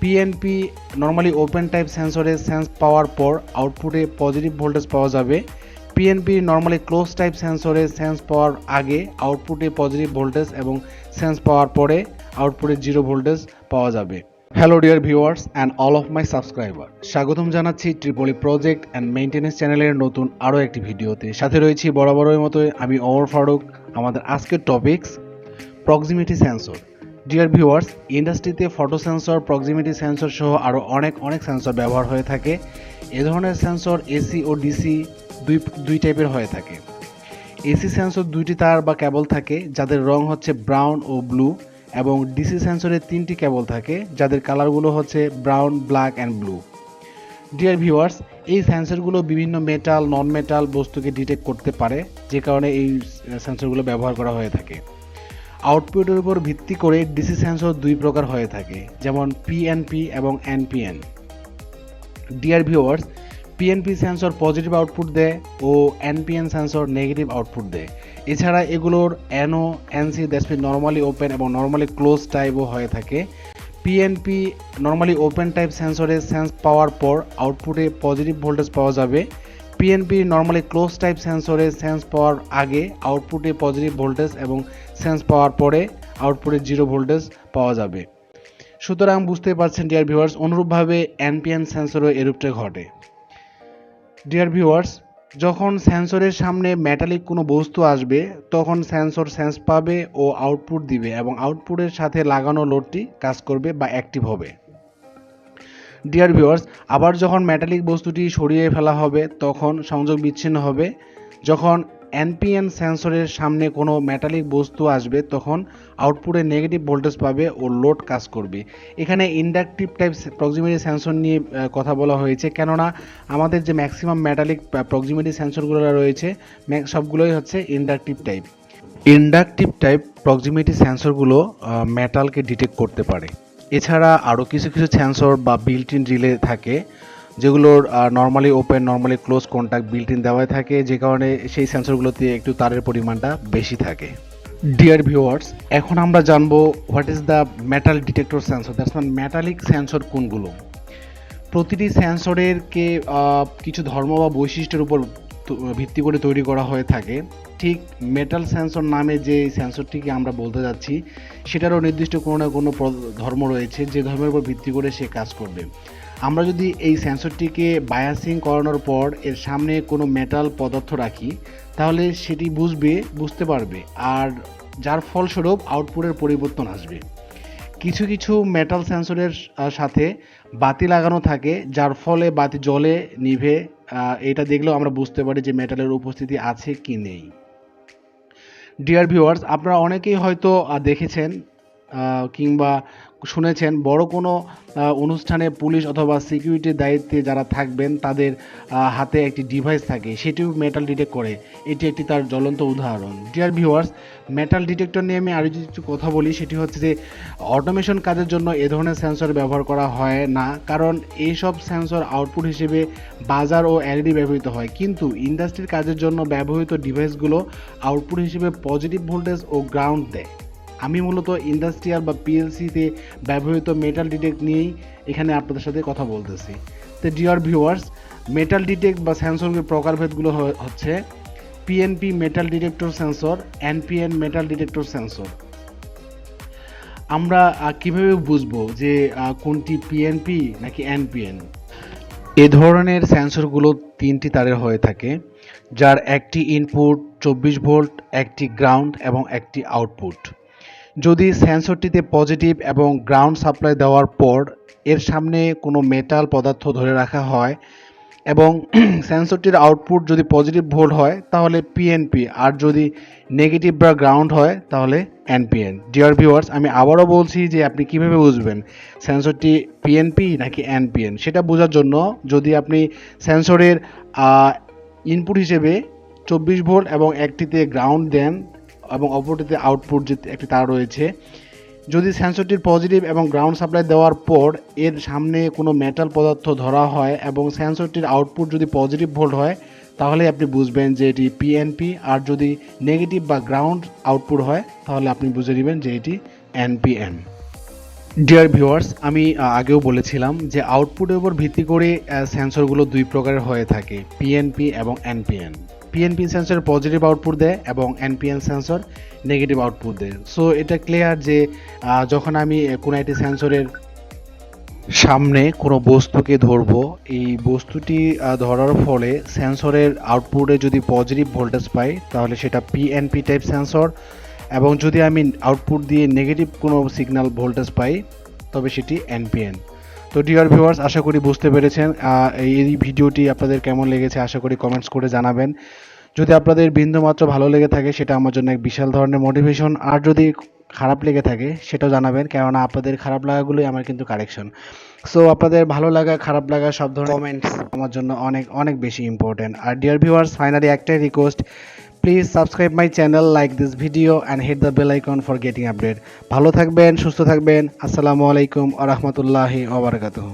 PNP normally open type সেন্সরে sense power পর আউটপুটে পজিটিভ ভোল্টেজ পাওয়া যাবে। পিএনপি নর্মালি ক্লোজ টাইপ সেন্সরে সেন্স পাওয়ার আগে আউটপুটে পজিটিভ ভোল্টেজ এবং সেন্স পাওয়ার পরে আউটপুটে জিরো ভোল্টেজ পাওয়া যাবে। Hello dear viewers and all of my subscriber স্বাগতম জানাচ্ছি ট্রিপলি প্রজেক্ট অ্যান্ড মেইনটেনেন্স চ্যানেলের নতুন আরও একটি ভিডিওতে। সাথে রয়েছি বরাবরের মতো আমি অমর ফারুক। আমাদের আজকের topics proximity sensor dear viewers ইন্ডাস্ট্রিতে ফটো সেন্সর প্রক্সিমিটি সেন্সর সহ আরও অনেক অনেক সেন্সর ব্যবহার হয়ে থাকে। এ ধরনের সেন্সর এসি ও ডিসি দুই দুই টাইপের হয়ে থাকে। এসি সেন্সর দুইটি তার বা কেবল থাকে, যাদের রং হচ্ছে ব্রাউন ও ব্লু এবং ডিসি সেন্সরে তিনটি কেবল থাকে, যাদের কালারগুলো হচ্ছে brown black and blue dear viewers এই সেন্সরগুলো বিভিন্ন মেটাল নন মেটাল বস্তুকে ডিটেক্ট করতে পারে, যে কারণে এই সেন্সরগুলো ব্যবহার করা হয়ে থাকে। আউটপুটের উপর ভিত্তি করে ডিসি সেন্সর দুই প্রকার হয়ে থাকে, যেমন পিএনপি এবং NPN dear viewers PNP sensor positive output দেয় ও এনপিএন সেন্সর নেগেটিভ আউটপুট দেয়। এছাড়া এগুলোর NO NC that's mean normally open এবং নর্মালি ক্লোজ টাইপও হয়ে থাকে। পিএনপি নর্মালি ওপেন টাইপ সেন্সরে সেন্স পাওয়ার পর আউটপুটে পজিটিভ ভোল্টেজ পাওয়া যাবে। পিএনপি নর্মালি ক্লোজ টাইপ সেন্সরে সেন্স পাওয়ার আগে আউটপুটে পজিটিভ ভোল্টেজ এবং সেন্স পাওয়ার পরে আউটপুটে জিরো ভোল্টেজ পাওয়া যাবে। সুতরাং বুঝতে পারছেন ডিয়ার ভিউয়ার্স অনুরূপভাবে এনপিএন সেন্সরও এরূপটা ঘটে। ডিয়ার ভিউয়ার্স যখন সেন্সরের সামনে মেটালিক কোনো বস্তু আসবে, তখন সেন্সর সেন্স পাবে ও আউটপুট দিবে এবং আউটপুটের সাথে লাগানো লোডটি কাজ করবে বা অ্যাক্টিভ হবে। ডিয়ার ভিউয়ার্স আবার যখন মেটালিক বস্তুটি সরিয়ে ফেলা হবে, তখন সংযোগ বিচ্ছিন্ন হবে। যখন এনপিএন সেন্সরের সামনে কোনো মেটালিক বস্তু আসবে, তখন আউটপুটে নেগেটিভ ভোল্টেজ পাবে ও লোড কাজ করবে। এখানে ইন্ডাকটিভ টাইপ প্রক্সিমিটি সেন্সর নিয়ে কথা বলা হয়েছে। কেননা আমাদের যে ম্যাক্সিমাম মেটালিক প্রক্সিমিটি সেন্সরগুলো রয়েছে সবগুলোই হচ্ছে inductive type inductive type proximity সেন্সরগুলো মেটালকে ডিটেক্ট করতে পারে। এছাড়া আরও কিছু কিছু সেন্সর বা বিল্ট ইন রিলে থাকে, যেগুলোর normally open normally close contact built in দেওয়াই থাকে, যে কারণে সেই সেন্সরগুলোতে একটু তারের পরিমাণটা বেশি থাকে। ডিয়ার ভিউয়ার্স এখন আমরা জানব what is the metal detector sensor that's mean metallic sensor কোনগুলো? প্রতিটি সেন্সরেরকে কিছু ধর্ম বা বৈশিষ্ট্যের উপর ভিত্তি করে তৈরি করা হয়ে থাকে। ঠিক মেটাল সেন্সর নামে যে সেন্সরটিকে আমরা বলতে যাচ্ছি, সেটারও নির্দিষ্ট কোনো না কোনো ধর্ম রয়েছে যে ধর্মের উপর ভিত্তি করে সে কাজ করবে। আমরা যদি এই সেন্সরটিকে বায়াসিং করানোর পর এর সামনে কোনো মেটাল পদার্থ রাখি, তাহলে সেটি বুঝবে, বুঝতে পারবে। আর যার ফলস্বরূপ আউটপুটের পরিবর্তন আসবে। কিছু কিছু মেটাল সেন্সরের সাথে বাতি লাগানো থাকে, যার ফলে বাতি জলে নিভে এটা দেখলেও আমরা বুঝতে পারি যে মেটালের উপস্থিতি আছে কি নেই। ডিয়ার ভিউয়ার্স আপনারা অনেকেই হয়তো দেখেছেন কিংবা শুনেছেন বড় কোনো অনুষ্ঠানে পুলিশ অথবা সিকিউরিটির দায়িত্বে যারা থাকবেন, তাদের হাতে একটি ডিভাইস থাকে, সেটিও মেটাল ডিটেক্ট করে। এটি একটি তার জ্বলন্ত উদাহরণ। ডিয়ার ভিউয়ার্স মেটাল ডিটেক্টর নিয়ে আমি আরও একটু কথা বলি, সেটি হচ্ছে যে অটোমেশন কাজের জন্য এ ধরনের সেন্সর ব্যবহার করা হয় না, কারণ এইসব সেন্সর আউটপুট হিসেবে বাজার ও এলইডি ব্যবহৃত হয়। কিন্তু ইন্ডাস্ট্রির কাজের জন্য ব্যবহৃত ডিভাইসগুলো আউটপুট হিসেবে পজিটিভ ভোল্টেজ ও গ্রাউন্ড দেয়। আমি মূলত ইন্ডাস্ট্রিয়াল বা পিএলসিতে ব্যবহৃত মেটাল ডিটেক্ট নিয়েই এখানে আপনাদের সাথে কথা বলতেছি। তো ডিয়ার ভিউয়ার্স মেটাল ডিটেক্ট বা সেন্সরের প্রকারভেদগুলো হচ্ছে PNP metal detector sensor NPN metal detector sensor আমরা কীভাবে বুঝব যে কোনটি পিএনপি নাকি এনপিএন এ ধরনের সেন্সরগুলো তিনটি তারের হয়ে থাকে, যার একটি ইনপুট চব্বিশ ভোল্ট, একটি গ্রাউন্ড এবং একটি আউটপুট যদি সেন্সরটিতে পজিটিভ এবং গ্রাউন্ড সাপ্লাই দেওয়ার পর এর সামনে কোনো মেটাল পদার্থ ধরে রাখা হয় এবং সেন্সরটির আউটপুট যদি পজিটিভ ভোল্ট হয়, তাহলে পিএনপি আর যদি নেগেটিভ বা গ্রাউন্ড হয়, তাহলে এনপিএন ডিয়ার ভিউয়ার্স আমি আবারও বলছি যে আপনি কীভাবে বুঝবেন সেন্সরটি পিএনপি নাকি এনপিএন সেটা বোঝার জন্য যদি আপনি সেন্সরের ইনপুট হিসেবে চব্বিশ ভোল্ট এবং একটিতে গ্রাউন্ড দেন এবং অপরটিতে আউটপুট যে একটি তার রয়েছে। যদি সেন্সরটির পজিটিভ এবং গ্রাউন্ড সাপ্লাই দেওয়ার পর এর সামনে কোনো মেটাল পদার্থ ধরা হয় এবং সেন্সরটির আউটপুট যদি পজিটিভ ভোল্ট হয়, তাহলে আপনি বুঝবেন যে এটি পিএনপি আর যদি নেগেটিভ বা গ্রাউন্ড আউটপুট হয়, তাহলে আপনি বুঝে নেবেন যে এটি এনপিএন ডিয়ার ভিউয়ার্স আমি আগেও বলেছিলাম যে আউটপুটের উপর ভিত্তি করে সেন্সরগুলো দুই প্রকারের হয়ে থাকে পিএনপি এবং NPN PNP sensor positive output দেয় এবং এনপিএন সেন্সর নেগেটিভ আউটপুট দেয়। সো এটা ক্লিয়ার যে যখন আমি কোনো একটি সেন্সরের সামনে কোনো বস্তুকে ধরবো, এই বস্তুটি ধরার ফলে সেন্সরের আউটপুটে যদি পজিটিভ ভোল্টেজ পাই, তাহলে সেটা পিএনপি টাইপ সেন্সর এবং যদি আমি আউটপুট দিয়ে নেগেটিভ কোনো সিগন্যাল ভোল্টেজ পাই, তবে সেটি এনপিএন তো ডিয়ার ভিউয়ার্স আশা করি বুঝতে পেরেছেন এই ভিডিওটি আপনাদের কেমন লেগেছে আশা করি কমেন্টস করে জানাবেন। যদি আপনাদের বিন্দুমাত্র ভালো লেগে থাকে সেটা আমার জন্য এক বিশাল ধরনের মোটিভেশন আর যদি খারাপ লেগে থাকে সেটাও জানাবেন কেননা আপনাদের খারাপ লাগাগুলোই আমার কিন্তু কারেকশন সো আপনাদের ভালো লাগা খারাপ লাগা সব ধরনের কমেন্টস আমার জন্য অনেক অনেক বেশি ইম্পর্টেন্ট আর ডিয়ার ভিউয়ার্স ফাইনালি একটাই request please subscribe my channel like this video and hit the bell icon for getting update ভালো থাকবেন, সুস্থ থাকবেন। আসসালামু আলাইকুম আ রহমতুল্লাহি ওবরাকাতুহু